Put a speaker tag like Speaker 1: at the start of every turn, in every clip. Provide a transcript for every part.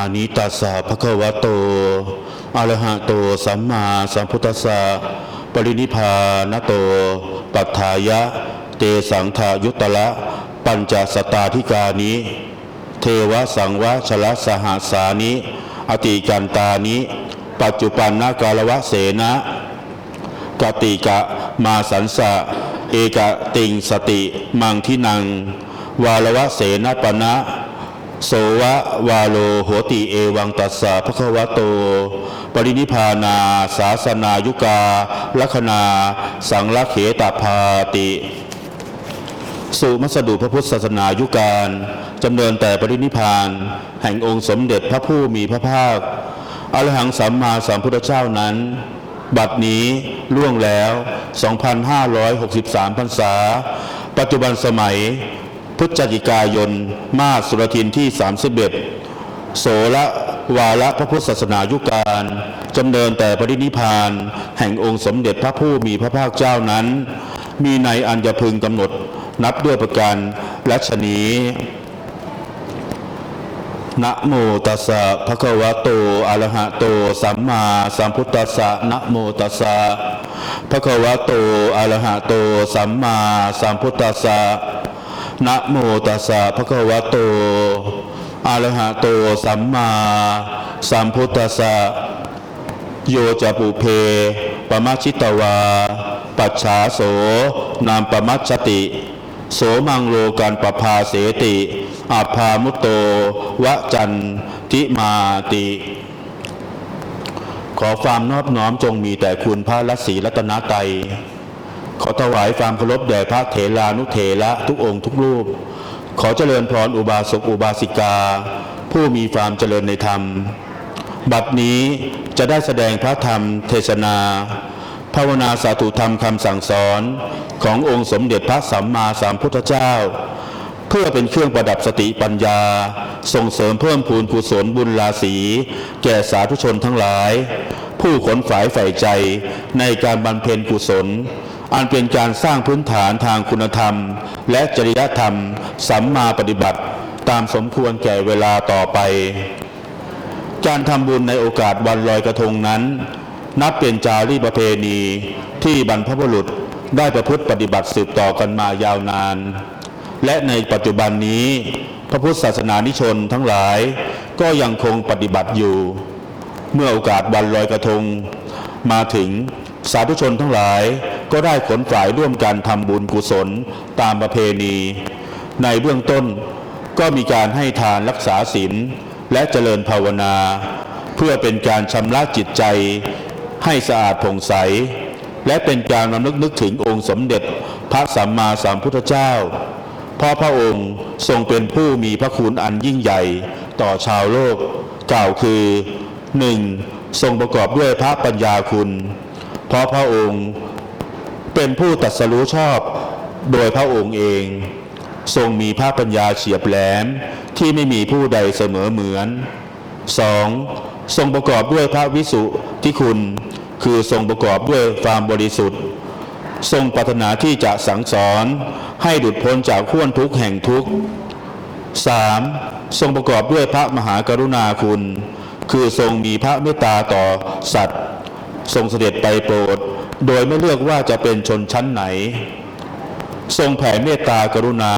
Speaker 1: อานิตัสสะภะคะวะโตอะระหะโต สัมมาสัมพุทธัสสะปรินิพพานโต ปัฏฐายะ เตสังทายุตละ ปัญจสตาธิกานิ เทวสังวะชละสหาสานิ อติกันตานิ ปัจจุปันนากาลวะเสนะกติกะมาสันสะ เอกติงสติ มังทินัง วาลวะเสนปะนะ โสวะวาโลโหติเอวังตัสสะภะคะวะโต ปรินิพานาสาสนายุกาลัคนา สังลเขตพาติสู่มัสดุพระพุทธศาสนายุการจำเนินแต่ปรินิพพาน แห่งองค์สมเด็จพระผู้มีพระภาคอรหังสัมมาสัมพุทธเจ้านั้น บัดนี้ล่วงแล้ว 2,563 พรรษา ปัจจุบันสมัย พฤศจิกายน มาสุรทินที่ 31 โสละวาระพระพุทธศาสนายุการจำเนินแต่ปรินิพาน แห่งองค์สมเด็จพระผู้มีพระภาคเจ้านั้น มีในอัญญพึงกำหนดนับด้วยประการและชนีนะโมตัสสะภะคะวะโต อะระหะโต สัมมาสัมพุทธัสสะนะโมตัสสะภะคะวะโต อะระหะโต สัมมาสัมพุทธัสสะ นะโมตัสสะภะคะวะโตอะระหะโตสัมมาสัมพุทธัสสะโยจะปุเพปมัชิตวา ปัจฉาโสนามปมัชติ โสมังโลกันปภาเสติอาภามุตโต วะจันทิมาติ ขอความนอบน้อมจงมีแต่คุณพระรัศีรัตนตรัย ขอถวายความเคารพแด่พระเถรานุเถระทุกองค์ทุกรูป ขอเจริญพรอุบาสกอุบาสิกา ผู้มีความเจริญในธรรม บัดนี้จะได้แสดงพระธรรมเทศนา ภาวนาสาธุธรรมคำสั่งสอนขององค์สมเด็จพระสัมมาสัมพุทธเจ้า เพื่อเป็นเครื่องประดับสติปัญญา ส่งเสริมเพิ่มพูนกุศลบุญราศีแก่สาธุชนทั้งหลาย ผู้ขนฝายใฝ่ใจในการบำเพ็ญกุศล อันเป็นการสร้างพื้นฐานทางคุณธรรม และจริยธรรม สัมมาปฏิบัติ ตามสมควรแก่เวลาต่อไป การทำบุญในโอกาสวันลอยกระทงนั้น นับเป็นจารีประเพณีที่บรรพบุรุษได้ประพฤติปฏิบัติสืบต่อกันมายาวนาน และในปัจจุบันนี้ พระพุทธศาสนานิชนทั้งหลายก็ยังคงปฏิบัติอยู่ เมื่อโอกาสวันลอยกระทง มาถึงสาธุชนทั้งหลาย ก็ได้ขนฝ่ายร่วมกันทำบุญกุศลตามประเพณี ในเบื้องต้นก็มีการให้ทานรักษาศีลและเจริญภาวนา เพื่อเป็นการชำระจิตใจ ให้สะอาดผ่องใส และเป็นการรำลึกนึกถึงองค์สมเด็จพระสัมมาสัมพุทธเจ้าเพราะพระองค์ทรงเป็นผู้มีพระคุณอันยิ่งใหญ่ต่อชาวโลก กล่าวคือ 1. ทรงประกอบด้วยพระปัญญาคุณ เพราะพระองค์ เป็นผู้ตรัสรู้ชอบโดยพระองค์เอง ทรงมีพระปัญญาเฉียบแหลมที่ไม่มีผู้ใดเสมอเหมือน 2. ทรงประกอบด้วยพระวิสุทธิคุณ คือทรงประกอบด้วยความบริสุทธิ์ ทรงปรารถนาที่จะสั่งสอนให้ดุดพ้นจากข้วนทุกข์แห่งทุกข์ 3. ทรงประกอบด้วยพระมหากรุณาคุณ คือทรงมีพระเมตตาต่อสัตว์ ทรงเสด็จไปโปรด โดยไม่เลือกว่าจะเป็นชนชั้นไหน ทรงแผ่เมตตากรุณา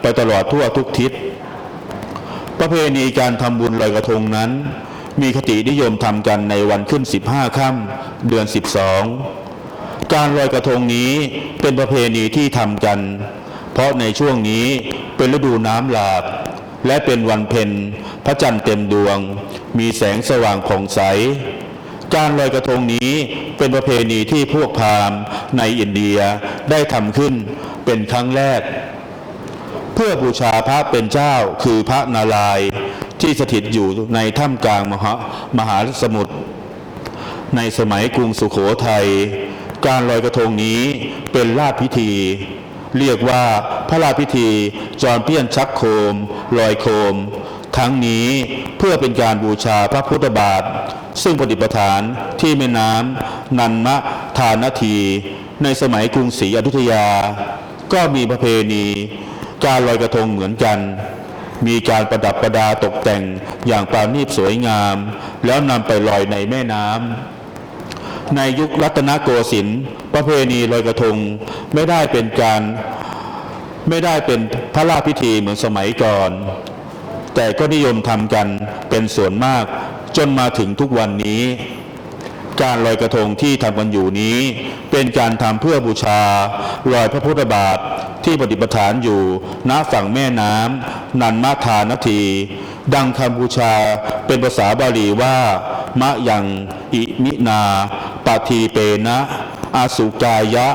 Speaker 1: ไปตลอดทั่วทุกทิศ ประเพณีการทำบุญลอยกระทงนั้น มีคตินิยมทำกันในวันขึ้น 15ค่ำเดือน 12 การลอยกระทงนี้เป็นประเพณีที่ทำกัน เพราะในช่วงนี้เป็นฤดูน้ำหลาก และเป็นวันเพ็ญพระจันทร์เต็มดวง มีแสงสว่างผ่องใส การลอยกระทงนี้เป็นประเพณีที่พวกพราหมณ์ในอินเดียได้ทำขึ้นเป็นครั้งแรก เพื่อบูชาพระเป็นเจ้าคือพระนารายณ์ที่สถิตอยู่ในถ้ำกลางมหามหาสมุทรในสมัยกรุงสุขโขทัยการลอยกระทงนี้เป็นราชพิธี เรียกว่าพระราชพิธีจอนเปี้ยนชักโคม ลอยโคม ทั้งนี้เพื่อเป็นการบูชาพระพุทธบาท ซึ่งปฏิปทานที่แม่น้ำนันมะทานาที ในสมัยกรุงศรีอยุธยา ก็มีประเพณีการลอยกระทงเหมือนกัน มีการประดับประดาตกแต่งอย่างปราณีตสวยงาม แล้วนำไปลอยในแม่น้ำในยุครัตนโกสินทร์ประเพณีลอยกระทงไม่ได้เป็นการไม่ได้เป็นพระราชพิธีเหมือนสมัยก่อน แต่ก็นิยมทำกันเป็นส่วนมาก จนมาถึงทุกวันนี้ การลอยกระทงที่ทำกันอยู่นี้ เป็นการทำเพื่อบูชาลอยพระพุทธบาทที่ปฏิปฐานอยู่ณฝั่งแม่น้ำนันมาทานที ดังคำบูชาเป็นภาษาบาลีว่า มะยังอิมินาปาทีเปนะอาสุกายะ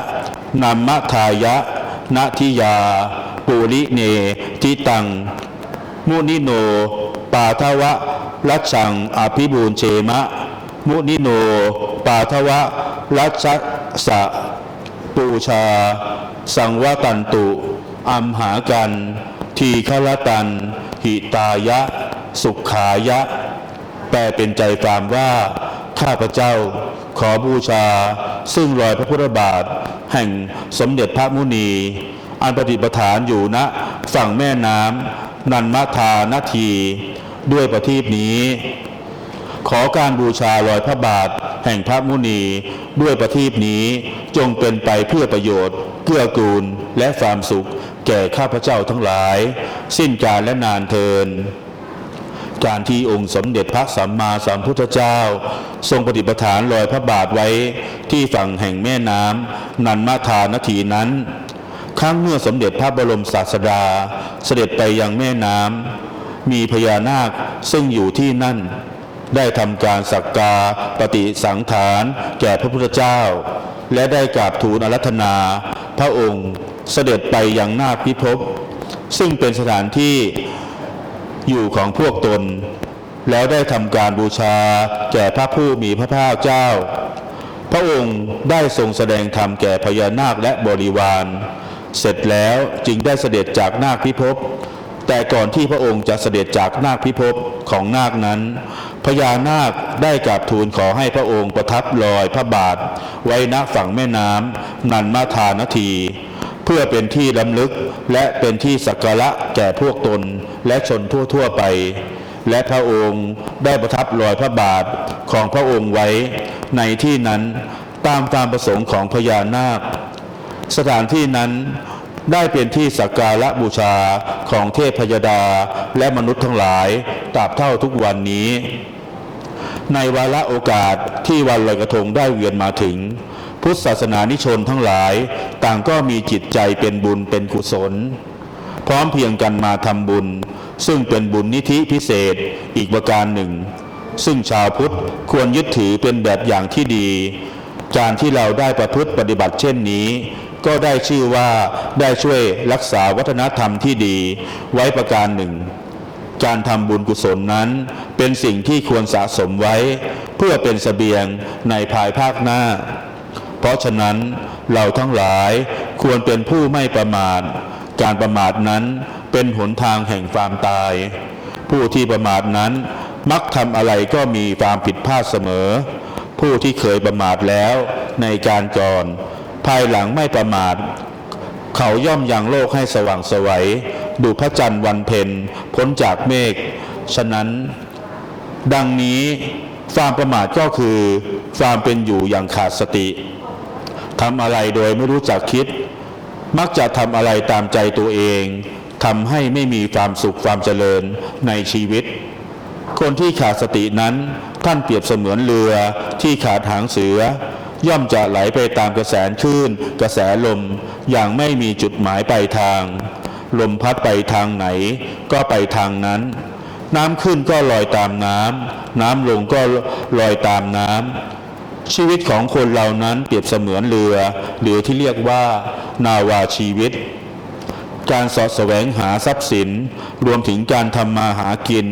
Speaker 1: นัมมะทายะนาทิยา ปุริเนทิตัง มุนิโน ปาทวะ รัชังอภิบูรเชมะ มุนิโน ปาทวะรัชสะปูชา สังวกันตุอัมหากัน ทีฆลตัน หิตายะ สุขายะ แปลเป็นใจความว่า ข้าพเจ้าขอบูชา ซึ่งรอยพระพุทธบาท แห่งสมเด็จพระมุนี อันปฏิปฐานอยู่ณฝั่งแม่น้ำนันมทานาที ด้วยประทีปนี้ ขอการบูชารอยพระบาท แห่งพระมุนีด้วยประทีปนี้จงเป็นไปเพื่อประโยชน์เกื้อกูลและความสุข แก่ข้าพเจ้าทั้งหลาย สิ้นกาลและนานเทินการที่องค์สมเด็จพระสัมมาสัมพุทธเจ้า ทรงปฏิปทานลอยพระบาทไว้ที่ฝั่งแห่งแม่น้ำนันมาทานทีนั้น ครั้งเมื่อสมเด็จพระบรมศาสดาเสด็จไปยังแม่น้ำ มีพญานาคซึ่งอยู่ที่นั่น ได้ทำการสักการปฏิสังขารแก่พระพุทธเจ้า และได้กราบทูลอารัธนา พระองค์เสด็จไปยังนาคพิภพซึ่งเป็นสถานที่อยู่ของพวกตน แล้วได้ทำการบูชาแก่พระผู้มีพระภาคเจ้า พระองค์ได้ทรงแสดงธรรมแก่พญานาคและบริวาร เสร็จแล้วจึงได้เสด็จจากนาคพิภพ แต่ก่อนที่พระองค์จะเสด็จจากนาคพิภพของนาคนั้นพญานาคได้กราบทูลขอให้พระองค์ประทับลอยพระบาท ไว้ณฝั่งแม่น้ำนันมาทานที เพื่อเป็นที่ล้ำลึกและเป็นที่สักการะแก่พวกตนและชนทั่วๆไป และพระองค์ได้ประทับรอยพระบาทของพระองค์ไว้ในที่นั้นตามตามประสงค์ของพญานาค สถานที่นั้น ได้เป็นที่สักการะบูชาของเทพพยดาและมนุษย์ทั้งหลายตราบเท่าทุกวันนี้ ในวาระโอกาสที่วันลอยกระทงได้เวียนมาถึง พุทธศาสนานิชนทั้งหลาย ต่างก็มีจิตใจเป็นบุญเป็นกุศล พร้อมเพียงกันมาทำบุญ ซึ่งเป็นบุญนิธิพิเศษอีกประการหนึ่ง ซึ่งชาวพุทธควรยึดถือเป็นแบบอย่างที่ดี การที่เราได้ประพฤติปฏิบัติเช่นนี้ ก็ได้ชื่อว่าได้ช่วยรักษาวัฒนธรรมที่ดีไว้ประการหนึ่ง การทำบุญกุศลนั้น เป็นสิ่งที่ควรสะสมไว้ เพื่อเป็นเสบียงในภายภาคหน้า เพราะฉะนั้นเราทั้งหลายควรเป็นผู้ไม่ประมาท การประมาทนั้นเป็นหนทางแห่งความตาย ผู้ที่ประมาทนั้นมักทำอะไรก็มีความผิดพลาดเสมอ ผู้ที่เคยประมาทแล้วในการก่อน ภายหลังไม่ประมาท เขาย่อมยังโลกให้สว่างไสวัยดูพระจันทร์วันเพ็ญพ้นจากเมฆ ฉะนั้น ดังนี้ความประมาทก็คือความเป็นอยู่อย่างขาดสติทำอะไรโดยไม่รู้จักคิด มักจะทำอะไรตามใจตัวเองทำให้ไม่มีความสุขความเจริญในชีวิต คนที่ขาดสตินั้นท่านเปรียบเสมือนเรือที่ขาดหางเสือ ย่อมจะไหลไปตามกระแสคลื่น กระแสลม อย่างไม่มีจุดหมายปลายทาง ลมพัดไปทางไหน ก็ไปทางนั้น น้ำขึ้นก็ลอยตามน้ำ น้ำลงก็ลอยตามน้ำ ชีวิตของคนเหล่านั้นเปรียบเสมือนเรือ หรือที่เรียกว่านาวาชีวิตการสาะแสวงหาทรัพย์สิน รวมถึงการทำมาหากิน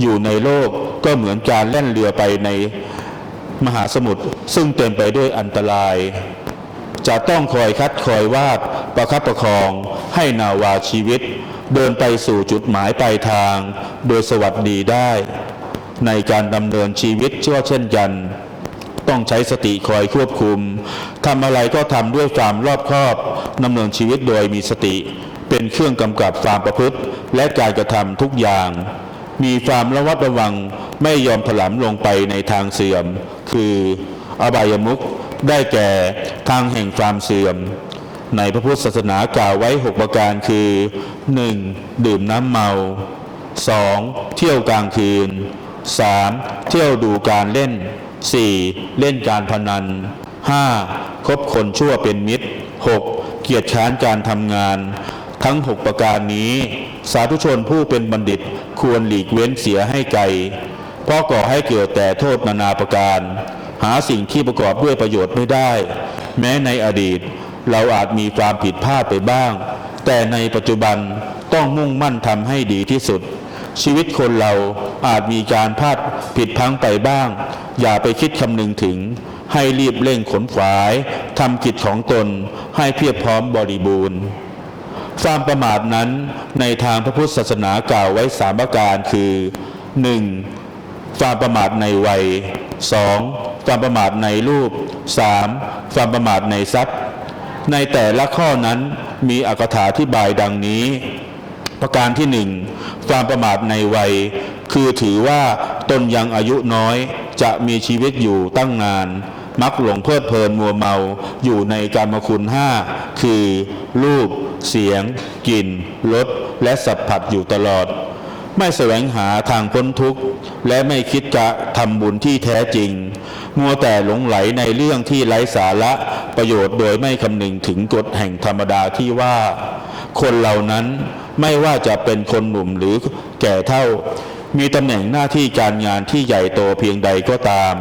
Speaker 1: อยู่ในโลกก็เหมือนการแล่นเรือไปใน มหาสมุทรซึ่งเต็มไปด้วยอันตราย จะต้องคอยคัดคอยวาดประคับประคองให้นาวาชีวิต เดินไปสู่จุดหมายปลายทาง โดยสวัสดีได้ ในการดำเนินชีวิตก็เช่นกัน ต้องใช้สติคอยควบคุมทำอะไรก็ทำด้วยความรอบคอบดำเนินชีวิตโดยมีสติเเป็นเครื่องกำกับความประพฤติ และการกระทำทุกอย่างมีความระวัดระวังไม่ยอมถลำลงไปในทางเสื่อม คืออบายมุขได้แก่ทางแห่งความเสื่อม ในพระพุทธศาสนากล่าวไว้ 6 ประการคือ 1. ดื่มน้ำเมา 2. เที่ยวกลางคืน 3. เที่ยวดูการเล่น 4. เล่นการพนัน 5. คบคนชั่วเป็นมิตร 6. เกียรติค้านการทำงาน ทั้ง 6 ประการนี้ สาธุชนผู้เป็นบัณฑิตควรหลีกเว้นเสียให้ไกล เพราะก่อให้เกิดแต่โทษนานาประการ หาสิ่งที่ประกอบด้วยประโยชน์ไม่ได้ แม้ในอดีต เราอาจมีความผิดพลาดไปบ้าง แต่ในปัจจุบันต้องมุ่งมั่นทำให้ดีที่สุด ชีวิตคนเราอาจมีการพลาดผิดพังไปบ้าง อย่าไปคิดคำนึงถึง ให้รีบเร่งขนขวายทำกิจของตนให้เพียบพร้อมบริบูรณ์ความประมาทนั้นในทางพระพุทธศาสนากล่าวไว้สามประการคือ 1. ความประมาทในวัย 2. ความประมาทในรูป 3. ความประมาทในทรัพย์ ในแต่ละข้อนั้นมีอักถาที่บายดังนี้ ประการที่หนึ่งความประมาทในวัย คือถือว่าตนยังอายุน้อยจะมีชีวิตอยู่ตั้งนาน มักหลงเพลิดเพลินมัวเมาอยู่ในการมคุณห้าคือ รูป เสียง กลิ่นรสและสัมผัสอยู่ตลอด ไม่แสวงหาทางพ้นทุกข์ และไม่คิดจะทำบุญที่แท้จริง มัวแต่หลงไหลในเรื่องที่ไร้สาระประโยชน์โดยไม่คำนึงถึงกฎแห่งธรรมดาที่ว่า คนเหล่านั้นไม่ว่าจะเป็นคนหนุ่มหรือแก่เท่า มีตำแหน่งหน้าที่การงานที่ใหญ่โตเพียงใดก็ตาม